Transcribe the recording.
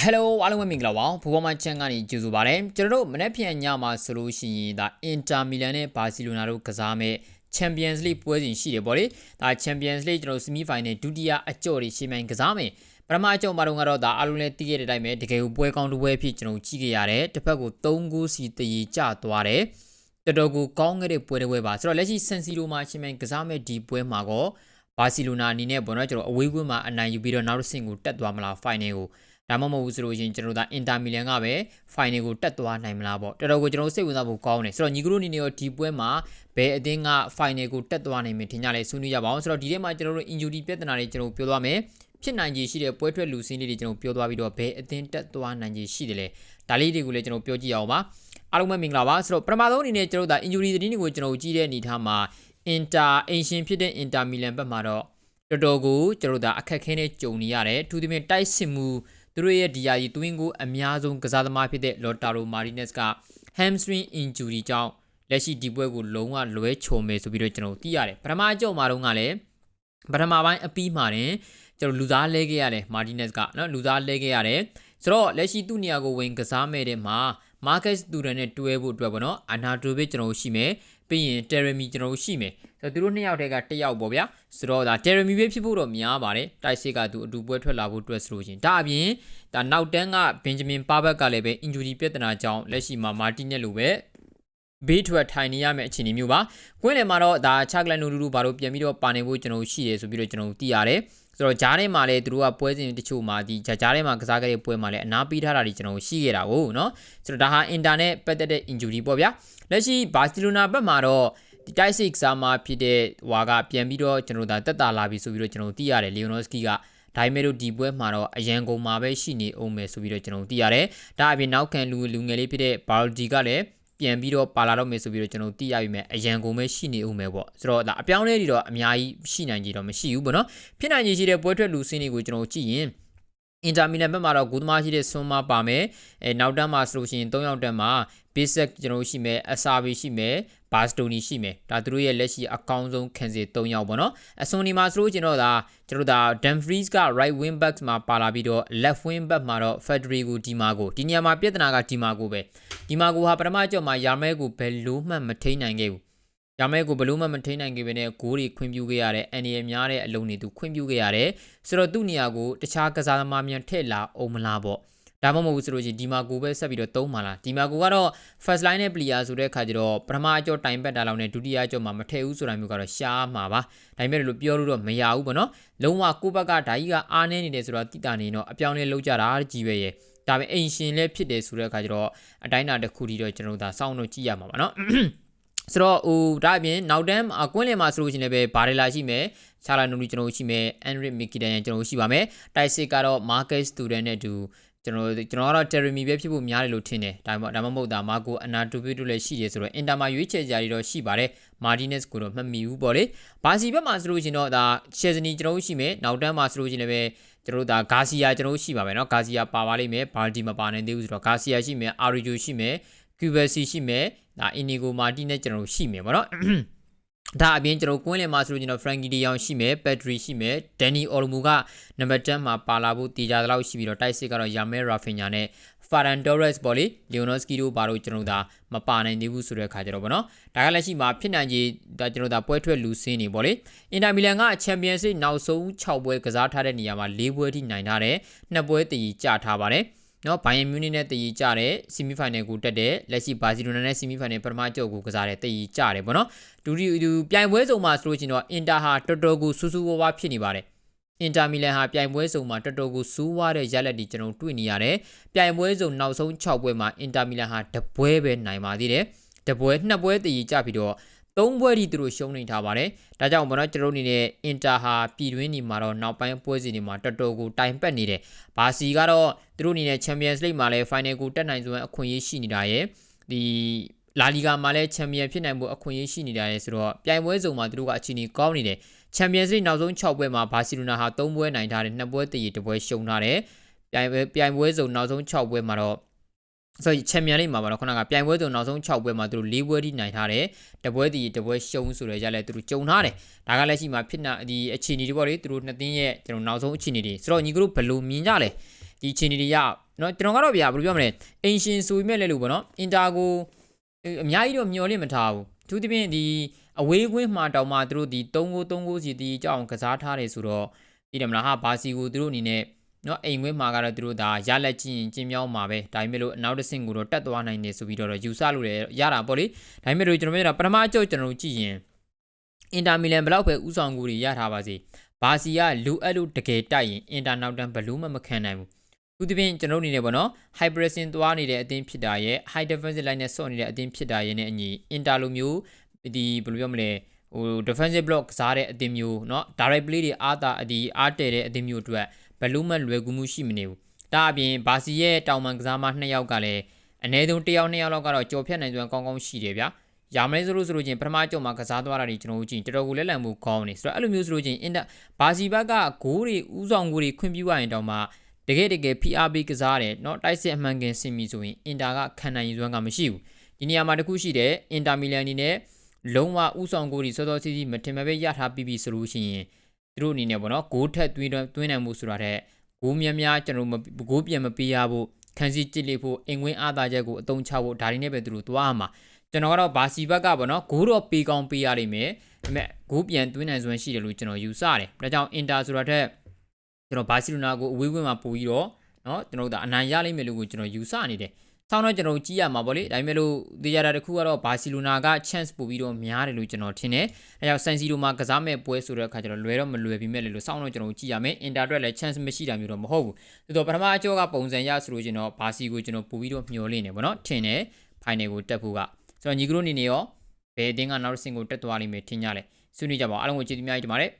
ဟယ်လိုအားလုံးပဲမင်္ဂလာပါဘူဘောမချန်ကနေကြိုဆိုပါရစေကျွန်တော်တို့မနေ့ဖြန်ညမှာဆိုလို့ရှိရင်ဒါအင်တာမီလန်နဲ့ဘာစီလိုနာတို့ကစားမဲ့ Champions League ပွဲစဉ်ရှိတယ်ပေါ့လေဒါ Champions League ကျွန်တော်တို့ semi final ဒုတိယအကြော့တွေရှင်းပိုင်းကစားမယ်ပထမအကြော့မှာတော့ကတော့ဒါအားလုံးလည်းသိခဲ့တဲ့အတိုင်းပဲတကယ်ကိုပွဲကောင်းတစ်ပွဲဖြစ်ကျွန်တော်ကြည့်ခဲ့ရတယ်တစ်ဖက်ကို3ဂိုးစီတည်ကြသွားတယ်တော်တော်ကိုကောင်းခဲ့တဲ့ပွဲတစ်ပွဲပါဆိုတော့လက်ရှိ San Siro မှာရှင်းပိုင်းကစားမဲ့ဒီပွဲမှာကောဘာစီလိုနာအနေနဲ့ပေါ့နော်ကျွန်တော်အဝေးကွင်းမှာအနိုင်ယူပြီးတော့နောက်တစ်ဆင့်ကိုတက်သွားမလား final ကို ဒါမှမဟုတ်ဘူးဆိုလို့ရှိရင်ကျွန်တော်တို့ဒါအင်တာမီလန်ကပဲ final ကိုတက်သွားနိုင်မလားပေါ့တော်တော်ကိုကျွန်တော်စိတ်ဝင်စားဖို့ကောင်းတယ်ဆိုတော့ညီကတို့အနေနဲ့ရောဒီပွဲမှာဘယ်အသင်းက final ကိုတက်သွားနိုင်မယ်ထင်ကြလဲဆွေးနွေးကြပါအောင်ဆိုတော့ဒီထဲမှာကျွန်တော်တို့ injury ပြဿနာတွေကျွန်တော်ပြောသွားမယ်ဖြစ်နိုင်ခြေရှိတဲ့ပွဲထွက်လူစင်းလေးတွေကျွန်တော်ပြောသွားပြီးတော့ဘယ်အသင်းတက်သွားနိုင်ခြေရှိတယ်လဲဒါလေးတွေကိုလည်းကျွန်တော်ပြောကြည့်အောင်ပါအားလုံးပဲမင်္ဂလာပါဆိုတော့ပထမဆုံးအနေနဲ့ကျွန်တော်တို့ဒါ injury သတင်းတွေကိုကျွန်တော်ကြည့်တဲ့အနေထားမှာ Inter အင်ရှင်ဖြစ်တဲ့ Inter Milan ဘက်မှာတော့တော်တော်ကိုကျွန်တော်တို့ဒါအခက်ခဲနဲ့ကြုံနေရတယ်အထူးသဖြင့်တိုက်စစ်မှု သူတို့ရဲ့ဒီယာကြီး twin ကိုအများဆုံးကစားသမားဖြစ်တဲ့ Lautaro Martinez က hamstring injury ကြောင့်လက်ရှိဒီပွဲကိုလုံးဝလွဲချုံမယ်ဆိုပြီးတော့ကျွန်တော်သိရတယ်ပထမအကြော့မှာတော့ကလည်းပထမပိုင်းအပြီးမှာတင်ကျွန်တော်လူသားလဲခဲ့ရတယ် Martinez ကနော်လူသားလဲခဲ့ရတယ်ဆိုတော့လက်ရှိသူ့နေရာကိုဝင်ကစားမဲ့တဲ့မှာ Marcus Thuram နဲ့တွဲဖို့အတွက်ပေါ့နော် Anatovic ကျွန်တော်ရှိမယ် ပြီးရင် Teremi ကျွန်တော်ရှိမယ်ဆိုတော့သူတို့နှစ်ယောက်တည်းကတစ်ယောက်ပေါ့ဗျာဆိုတော့ဒါ Teremi ပဲဖြစ်ဖို့တော့များပါတယ်တိုက်စစ်ကသူအတူပွဲထွက်လာဖို့အတွက်ဆိုလို့ရှင်ဒါအပြင်ဒါနောက်တန်းက Benjamin Pavard ကလည်းပဲ injury ပြဿနာကြောင့်လက်ရှိမှာ Martinez လိုပဲဘေးထွက်ထိုင်နေရမယ့်အခြေအနေမျိုးပါ။ကွင်းလယ်မှာတော့ဒါချကလန်နူလူလူဘာလို့ပြန်ပြီးတော့ပါနေဖို့ကျွန်တော်ရှိရဲဆိုပြီးတော့ကျွန်တော်သိရတယ်။ ဆိုတော့ဂျားထဲမှာလည်းသူတို့ကပွဲစဉ်တချို့မှာဒီဂျာဂျားထဲမှာကစားခဲ့တဲ့ပွဲမှာလည်းအနားပေးထားတာတွေကျွန်တော်ရှိခဲ့တာကိုနော်။ဆိုတော့ဒါဟာအင်တာနက်ပတ်သက်တဲ့ injury ပေါ့ဗျာ။လက်ရှိဘာစီလိုနာဘက်မှာတော့ဒီတိုက်စစ်ကစားမှာဖြစ်တဲ့ဟွာကပြန်ပြီးတော့ကျွန်တော်ဒါတက်တာလာပြီဆိုပြီးတော့ကျွန်တော်သိရတယ်လီယိုနိုစကီကဒါပေမဲ့လို့ဒီပွဲမှာတော့အရန်ကုန်မှာပဲရှိနေအောင်မယ်ဆိုပြီးတော့ကျွန်တော်သိရတယ်။ဒါအပြင်နောက်ခံလူလူငယ်လေးဖြစ်တဲ့ဘာလ်ဒီကလည်း ပြန်ပြီးတော့ပါလာတော့မယ်ဆိုပြီးတော့ကျွန်တော်သိရပြီမဲ့အရန်ကုန်ပဲရှိနေဦးမယ်ပေါ့ဆိုတော့ဒါအပြောင်းလဲတွေတော့အများကြီးရှိနိုင်ကြတော့မရှိဘူးပေါ့နော်ဖြစ်နိုင်ကြီးရှိတဲ့ပွဲထွက်လူစင်းတွေကိုကျွန်တော်ကြည့်ရင် အင်တာမီလန်ဘက်မှာတော့ဂူသမားရှိတဲ့ဆွန်မာပါမယ်အဲနောက်တန်းမှာဆိုလို့ရှိရင်၃ယောက်တန်းမှာဘေးဆက်ကျွန်တော်ရှိမယ်အစာဘီရှိမယ်ဘာစတိုနီရှိမယ်ဒါသူတို့ရဲ့လက်ရှိအကောင်းဆုံးခံစစ်၃ယောက်ပေါ့နော်အစွန်ဒီမှာဆိုလို့ကျွန်တော်ဒါကျွန်တော်ဒါ Dumfries က right wing back မှာပါလာပြီးတော့ left wing back မှာတော့ Federico Di Marco ဒီနေရာမှာပြဿနာက Di Marco ပဲ Di Marco ဟာပထမကြော့မှာယာမဲကိုဘယ်လို့မှမထိန်နိုင်ခဲ့ဘူး ယာမဲကိုဘလို့မှမထိန်နိုင်ခဲ့ဘဲနဲ့ဂိုးတွေခွင့်ပြုခဲ့ရတယ်အန်ရီများတဲ့အလုံးတွေသူခွင့်ပြုခဲ့ရတယ်ဆိုတော့သူ့နေရာကိုတခြားကစားသမားများထည့်လာအောင်မလားပေါ့ဒါမှမဟုတ်ဘူးဆိုလို့ရှိရင်ဒီမာကိုပဲဆက်ပြီးတော့သုံးပါလားဒီမာကိုကတော့ first line နဲ့ player ဆိုတဲ့အခါကျတော့ပထမအကျော်တိုင်ပတ်တာလောက်နဲ့ဒုတိယအကျော်မှာမထည့်ဘူးဆိုတာမျိုးကတော့ရှားမှာပါဒါပေမဲ့လို့ပြောလို့တော့မရဘူးပေါ့နော်လုံးဝကိုဘက်ကဓာကြီးကအားနေနေတယ်ဆိုတော့တိတာနေတော့အပြောင်းလဲလုံးကြတာကြီးပဲရဲ့ဒါပေမဲ့အိမ်ရှင်လည်းဖြစ်တယ်ဆိုတဲ့အခါကျတော့အတိုင်းတာတစ်ခုတည်းတော့ကျွန်တော်တို့ဒါစောင့်လို့ကြည့်ရမှာပါနော် ဆိုတော့ဟိုဒါအပြင်နောက်တန်းကွင်းလင်မှာဆိုလို့ရှိရင်လည်းပဲဘာရီလာရှိမယ်ချာလာနိုနီကျွန်တော်ရှိမယ်အန်ရစ်မီကီတန်ကျွန်တော်ရှိပါမယ်တိုက်စစ်ကတော့မာကတ်စတူဒန်နဲ့အတူကျွန်တော်ကျွန်တော်ကတော့ Teremi ပဲဖြစ်ဖို့များတယ်လို့ထင်တယ်ဒါမှဒါမှမဟုတ်တာမာကိုအနာတိုပီတို့လည်းရှိတယ်ဆိုတော့အင်တာမှာရွေးချယ်ကြရတော့ရှိပါတယ်မာဒီနက်စ်ကိုတော့မှတ်မိဘူးပေါ့လေဘာစီဘက်မှာဆိုလို့ရှင်တော့ဒါရှယ်ဇနီကျွန်တော်ရှိမယ်နောက်တန်းမှာဆိုလို့ရှင်လည်းပဲကျွန်တော်တို့ဒါဂါစီယာကျွန်တော်ရှိပါမယ်เนาะဂါစီယာပါပါလိမ့်မယ်ဘာလ်ဒီမပါနိုင်သေးဘူးဆိုတော့ဂါစီယာရှိမယ်အာရီဂျိုရှိမယ် ကျူဘယ်စီရှိမယ်ဒါအင်နီဂိုမာတီနဲ့ကျွန်တော်ရှိမယ်ပေါ့နော်ဒါအပြင်ကျွန်တော်ကွင်းလင်မှာဆိုလို့ကျွန်တော် Frankie De Jong ရှိမယ် Pedri ရှိမယ် Danny Olmo ကနံပါတ်10မှာပါလာဖို့တည်ကြတဲ့လောက်ရှိပြီးတော့တိုက်စစ်ကတော့ Yamel Rafinha နဲ့ Ferran Torres ပေါ့လေ Leonoski တို့ဘာလို့ကျွန်တော်ဒါမပါနိုင်သေးဘူးဆိုတဲ့ခါကျတော့ဗောနော်ဒါကလည်းရှိမှာဖြစ်နိုင်ကြီးဒါကျွန်တော်ဒါပွဲထွက်လူစင်းနေပေါ့လေအင်တာမီလန်ကချန်ပီယံစ်နောက်ဆုံး6ပွဲကစားထားတဲ့နေရာမှာ4ပွဲထိနိုင်ထားတယ်နှစ်ပွဲတည်ကြထားပါတယ် နော်ဘိုင်ယန်မြူနီနဲ့တည်ကြတဲ့ဆီမီဖိုင်နယ်ကိုတက်တဲ့လက်ရှိဘာစီလိုနာနဲ့ဆီမီဖိုင်နယ်ပထမကြော့ကိုကစားတဲ့တည်ကြတယ်ပေါ့နော်ဒူဒီဒူပြိုင်ပွဲစုံမှာဆိုလို့ချင်းတော့အင်တာဟာတော်တော်ကိုစူးစူးဝါးဝါဖြစ်နေပါတယ်အင်တာမီလန်ဟာပြိုင်ပွဲစုံမှာတော်တော်ကိုစူးဝါးတဲ့ရလက်တွေကျွန်တော်တွေ့နေရတယ်ပြိုင်ပွဲစုံနောက်ဆုံး6ပွဲမှာအင်တာမီလန်ဟာတပွဲပဲနိုင်ပါသေးတယ်တပွဲနှစ်ပွဲတည်ကြပြီးတော့ သုံးပွဲထိသူတို့ရှုံးနေထားပါတယ်။ဒါကြောင့်မနော်ကျွန်တော်အနေနဲ့အင်တာဟာပြည်တွင်းနေမှာတော့နောက်ပိုင်းပွဲစဉ်တွေမှာတော်တော်ကိုတိုင်ပတ်နေတယ်။ဘာစီကတော့သူတို့အနေနဲ့ Champions League မှာလည်း Final ကိုတက်နိုင်စွမ်းအခွင့်အရေးရှိနေတာရဲ့ဒီလာလီဂါမှာလည်းချန်ပီယံဖြစ်နိုင်ဖို့အခွင့်အရေးရှိနေတာရဲ့ဆိုတော့ပြိုင်ပွဲစုံမှာသူတို့ကအခြေအနေကောင်းနေတယ်ချန်ပီယံစ်လိနောက်ဆုံး6ပွဲမှာဘာစီလိုနာဟာ3ပွဲနိုင်ထားတယ်2ပွဲတည်1ပွဲရှုံးထားတယ်ပြိုင်ပွဲပြိုင်ပွဲစုံနောက်ဆုံး6ပွဲမှာတော့ ဆိုချန်ပီယံလိမှာပါတော့ခုနကပြိုင်ပွဲစုံနောက်ဆုံး6ပွဲမှာသူတို့၄ပွဲထိနိုင်ထားတယ်တပွဲဒီတပွဲရှုံးဆိုရဲကြလဲသူတို့ကြုံထားတယ်ဒါကလည်းရှိမှာဖြစ်နာဒီအခြေအနေတွေပေါ့လေသူတို့နှစ်သင်းရဲ့ကျွန်တော်နောက်ဆုံးအခြေအနေတွေဆိုတော့ညီကတို့ဘယ်လိုမြင်ကြလဲဒီအခြေအနေတွေရနော်ကျွန်တော်ကတော့ဗျာဘယ်လိုပြောမလဲအင်ရှင်ဆိုပေမဲ့လည်းလို့ပေါ့နော်အင်တာကိုအများကြီးတော့မျောလင့်မထားဘူးသူတပြင်းဒီအဝေးကွင်းမှာတောင်မှသူတို့ဒီ3-3-9စီတီကြောင်းကစားထားတယ်ဆိုတော့ဒီတယ်မလားဟာဘာစီကိုသူတို့အနေနဲ့ နော်အိမ်ခွင်းမှာကတော့သူတို့ဒါရလက်ချင်းကျင်းမြောင်းမှာပဲဒါပေမဲ့လို့အနောက်တစ်ဆင့်ကိုတော့တက်သွားနိုင်တယ်ဆိုပြီးတော့ယူဆလို့လည်းရတာပေါ့လေဒါပေမဲ့လို့ကျွန်တော်ပြောတာပထမအကျုပ်ကျွန်တော်တို့ကြည့်ရင်အင်တာမီလန်ဘယ်လောက်ပဲဥဆောင်ကူတွေရထားပါစေဘာစီကလူအပ်လို့တကယ်တိုက်ရင်အင်တာနောက်တန်ဘလူးမမခံနိုင်ဘူးသူဒီပြင်ကျွန်တော်အနေနဲ့ပေါ့နော် high pressing သွားနေတဲ့အသင်းဖြစ်တာရဲ့ high defensive line နဲ့ဆော့နေတဲ့အသင်းဖြစ်တာရဲ့နဲ့အညီအင်တာလိုမျိုးဒီဘယ်လိုပြောမလဲဟို defensive block ကစားတဲ့အသင်းမျိုးเนาะ direct play တွေအားတာဒီအားတည်တဲ့အသင်းမျိုးအတွက် ဘလူးမလွယ်ကူမှုရှိမနေဘူးဒါအပြင်ဘာစီရဲ့တောင်ပန်ကစားမနှစ်ယောက်ကလည်းအနည်းဆုံးတစ်ယောက်နှစ်ယောက်လောက်ကတော့ကြော်ဖြတ်နိုင်စွမ်းကောင်းကောင်းရှိတယ်ဗျာရမလဲဆိုလို့ဆိုလို့ချင်းပထမကြုံမှာကစားသွားတာတွေကျွန်တော်တို့ကြည့်တော်တော်ကိုလက်လံမှုကောင်းနေဆိုတော့အဲ့လိုမျိုးဆိုလို့ချင်းအင်တာဘာစီဘက်ကဂိုးတွေဥဆောင်ဂိုးတွေခွင့်ပြုရရင်တောင်မှတကယ်တကယ် PRB ကစားတယ်เนาะတိုက်စစ်အမှန်ကန်ဆင်ပြီဆိုရင်အင်တာကခံနိုင်ရည်စွမ်းကမရှိဘူးဒီနေရာမှာတခုရှိတယ်အင်တာမီလန်အနေနဲ့လုံးဝဥဆောင်ဂိုးတွေစောစောစီးစီးမထင်မဲ့ပဲရထားပြီးပြီဆိုလို့ရှိရင် သူတို့အနေနဲ့ပေါ့နော်ဂိုးထက်သွင်းသွင်းနိုင်မှုဆိုတာတဲ့ဂိုးများများကျွန်တော်တို့ဂိုးပြန်မပေးရဖို့ခန်းစီကြစ်လေဖို့အင်ကွင်းအားသာချက်ကိုအသုံးချဖို့ဒါတွေနဲ့ပဲသူတို့သွားရမှာကျွန်တော်ကတော့ဘာစီဘက်ကပေါ့နော်ဂိုးတော့ပေးကောင်းပေးရလိမ့်မယ်ဒါပေမဲ့ဂိုးပြန်သွင်းနိုင်စွမ်းရှိတယ်လို့ကျွန်တော်ယူဆတယ်ဒါကြောင့်အင်တာဆိုတာတဲ့ကျွန်တော်ဘာစီလိုနာကိုအဝေးဝင်းမှာပို့ပြီးတော့နော်ကျွန်တော်တို့ဒါအနိုင်ရလိမ့်မယ်လို့ကိုကျွန်တော်ယူဆနေတယ် ဆောင်းတော့ကျွန်တော်ကြည့်ရမှာပေါ့လေဒါပေမဲ့လို့တေချာတာတစ်ခုကတော့ဘာစီလိုနာက chance ပို့ပြီးတော့များတယ်လို့ကျွန်တော်ထင်တယ်အဲကြောင့်ဆန်စီလိုမှာကစားမဲ့ပွဲဆိုတဲ့အခါကျတော့လွယ်တော့မလွယ်ပြီးမဲ့လေလို့ဆောင်းတော့ကျွန်တော်ကြည့်ရမယ်အင်တာအတွက်လည်း chance မရှိတာမျိုးတော့မဟုတ်ဘူးသို့တော့ပထမအကျော်ကပုံစံရဆိုလို့ကျွန်တော်ဘာစီကိုကျွန်တော်ပို့ပြီးတော့မျှော်လင့်နေပေါ့နော်ထင်တယ် final ကိုတက်ဖို့ကဆိုတော့ညီကတို့အနေနဲ့ရောဘယ်အတင်းကနောက်တစ်ဆင့်ကိုတက်သွားလိမ့်မယ်ထင်ကြလဲဆွေးနွေးကြပါအောင်အားလုံးကိုကျေးဇူးများကြီးတင်ပါတယ်